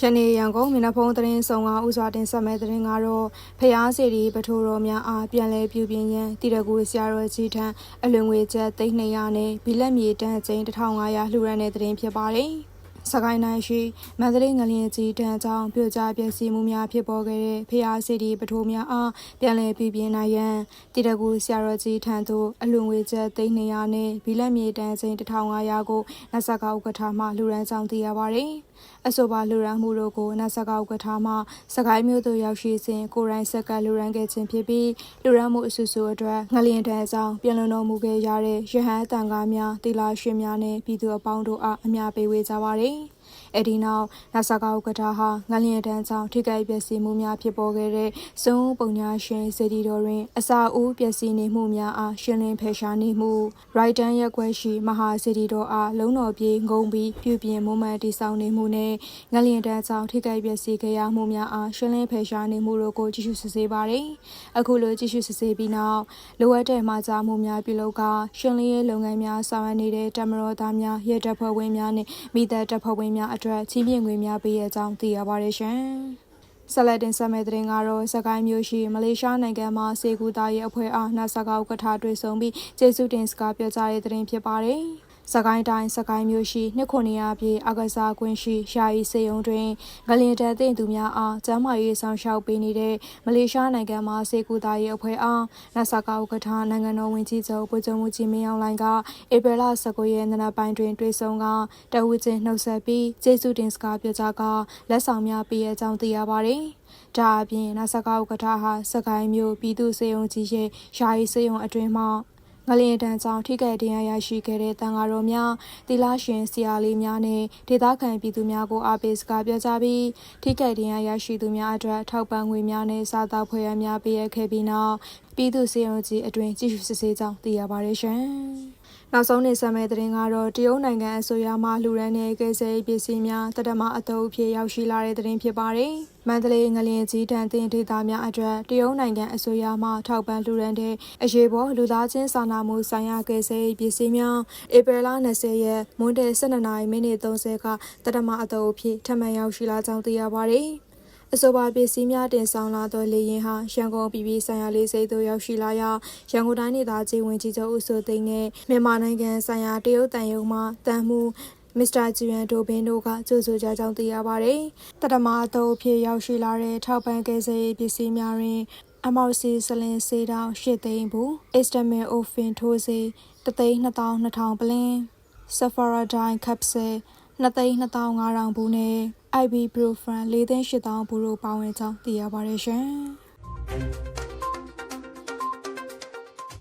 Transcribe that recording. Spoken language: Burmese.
ယနေ့ရန်ကုန်မြနဖုံးသတင်းဆောင်ကဥစွာတင်ဆက်မဲ့သတင်းကတော့ဖျားစီရီပထိုးတော်များအားပြန်လည်ပြုပြင်ရန်တည်တကူဆရာတော်ကြီးထံအလွန်ငွေချက်300နဲ့ဘီလက်မြေတန်းကျင်း1500လှူရန်တဲ့သတင်းဖြစ်ပါတယ်။ စကိုင်းတိုင်းရှိမန္တလေးငလျင်ကြီးတန်းကြောင့်ပြိုကျပျက်စီးမှုများဖြစ်ပေါ်ခဲ့တဲ့ဖျားစီရီပထိုးများအားပြန်လည်ပြုပြင်နိုင်ရန်တည်တကူဆရာတော်ကြီးထံသို့အလွန်ငွေချက်300နဲ့ဘီလက်မြေတန်းကျင်း1500ကိုနတ်ဆက်ကဥက္ကဋ္ဌမှလှူရန်ကြောင်းသိရပါတယ်။အဆိုပါလူရန်မှုတို့ကိုနတ်ဆကောက်ကထားမှစကိုင်းမြို့သို့ရောက်ရှိစဉ်ကိုရိုင်းဆက်ကလူရန်ခဲ့ခြင်းဖြစ်ပြီးလူရန်မှုအဆူဆူအတွက်ငလျင်တန်းအကြောင်းပြန်လည်တော်မူခဲ့ရတဲ့ရဟန်းတန်ကားများတီလာရှင်များနဲ့ပြည်သူအပေါင်းတို့အားအများပေးဝေကြပါရစေ။ အဲ့ဒီနောက်နတ်ဆကောက်ကထားဟာငလျင်တန်းကြောင့်ထိခိုက်ပျက်စီးမှုများဖြစ်ပေါ်ခဲ့တဲ့စုံပုံညာရှင်စေတီတော်တွင် အစာဦးပျက်စီးနေမှုများအားရှင်းလင်းဖယ်ရှားနေမှုရိုက်တန်ရက်ွက်ရှိမဟာစေတီတော်အားလုံးတော်ပြေငုံပြီးပြုပြင်မွမ်းမံတည်ဆောက်နေမှုနဲ့ငလျင်တန်းကြောင့်ထိခိုက်ပျက်စီးခဲ့ရမှုများအားရှင်းလင်းဖယ်ရှားနေမှုတို့ကိုကြည့်ရှုစစ်ဆေးပါတယ်။အခုလိုကြည့်ရှုစစ်ဆေးပြီးနောက်လိုအပ်တဲ့မှာကြားမှုများပြုလုပ်ကရှင်းလင်းရေးလုပ်ငန်းများဆောင်ရွက်နေတဲ့တမတော်သားများရဲတပ်ဖွဲ့ဝင်များနဲ့မိသက်တပ်ဖွဲ့ဝင်များအတွက်ချီးမြှင့်ငွေများပေးရကြောင်းသိရပါတယ်ရှင်။ဆက်လက်တင်ဆက်မယ့်သတင်းကတော့စကိုင်းမြို့ရှိမလေးရှားနိုင်ငံမှာစေကူသားရဲ့အဖွဲ့အားနှက်ဆကောက်ဥက္ကဋ္ဌတွေ့ဆုံပြီးကျေးဇူးတင်စကားပြောကြားတဲ့သတင်းဖြစ်ပါတယ်။ စကိုင်းတိုင်းစကိုင်းမြို့ရှိနှစ်ခုနေရာပြည်အကစားကွင်းရှိယာယီစေယုံတွင်ငလင်တသင့်သူများအားကျမ်းမာရေးဆောင်ရှောက်ပေးနေတဲ့မလေးရှားနိုင်ငံမှာစေကူသားရေးအဖွဲ့အားနတ်ဆကာဥက္ကဋ္ဌနိုင်ငံတော်ဝန်ကြီးချုပ်ပြည်ချုပ်မှုကြီးမင်းအောင်လှိုင်ကဧပြီလ19ရက်နေ့နက်ပိုင်းတွင်တွေ့ဆုံကတဝူချင်းနှုတ်ဆက်ပြီးကျေးဇူးတင်စကားပြောကြားကလက်ဆောင်များပေးရကြောင်းသိရပါတယ်။ဒါအပြင်နတ်ဆကာဥက္ကဋ္ဌဟာစကိုင်းမြို့ပြည်သူ့စေယုံကြီးရဲ့ယာယီစေယုံအတွင်းမှာ ငလျင်တန်းကြောင့်ထိခိုက်ဒဏ်ရာရရှိခဲ့တဲ့တန်ဃာတော်များတိလရှင်ဆရာလေးများနဲ့ဒေသခံပြည်သူများကိုအားပေးစကားပြောကြားပြီးထိခိုက်ဒဏ်ရာရရှိသူများအတွက်ထောက်ပံ့ငွေများနဲ့စားသောက်ဖွဲ့ရများပေးရခဲ့ပြီးနောက်ပြည်သူစေယုံကြီးအတွင်ကြည့်ရှုစစ်ဆေးကြောင်းသိရပါတယ်ရှင်။ နောက်ဆုံးနေဆက်မဲ့သတင်းကတော့တရုတ်နိုင်ငံအစိုးရမှလူရန်တဲ့ကယ်ဆယ်ရေးပစ္စည်းများတတမအတုပ်ဖြစ်ရောက်ရှိလာတဲ့သတင်းဖြစ်ပါတယ်။မန္တလေးငလျင်ကြီးတန်တင်ဒေသများအတွက်တရုတ်နိုင်ငံအစိုးရမှထောက်ပံ့လူရန်တဲ့အရေးပေါ်လူသားချင်းစာနာမှုဆိုင်ရာကယ်ဆယ်ရေးပစ္စည်းများဧပြီလ20ရက်မွန်းတဲ့12:30မိနစ်30ကတတမအတုပ်ဖြစ်ထပ်မံရောက်ရှိလာကြောင်းသိရပါတယ်။ အဆိုပါပစ္စည်းများတင်ဆောင်လာသောလေရင်ဟာရန်ကုန်ပြည်ပြည်ဆိုင်ရာလေးစိတ်သို့ရောက်ရှိလာရာရန်ကုန်တိုင်းဒေသကြီးဝန်ကြီးချုပ်ဦးစိုးသိန်းနဲ့မြန်မာနိုင်ငံဆိုင်ရာတရုတ်တန်ယုံမှတန်မှုမစ္စတာဂျီယန်ဒိုဘင်းတို့ကကြိုဆိုကြကြောင်းသိရပါတယ်။တတမအတုပ်ဖြစ်ရောက်ရှိလာတဲ့ထောက်ပံ့ကယ်ဆယ်ရေးပစ္စည်းများတွင်အမောက်စီစလင်စေးတောင်၈သိန်းဘူးအစ္စတမင်အိုဖင်ထိုးစေတသိန်း2200ပလင်းဆဖရာဒိုင်ကပ်ဆယ်2သိန်း2500ဘူးနဲ့ IB Pro Fan 4သိန်း8000ဘူးတို့ပါဝင်ကြောင်းသိရပါတယ်ရှင်။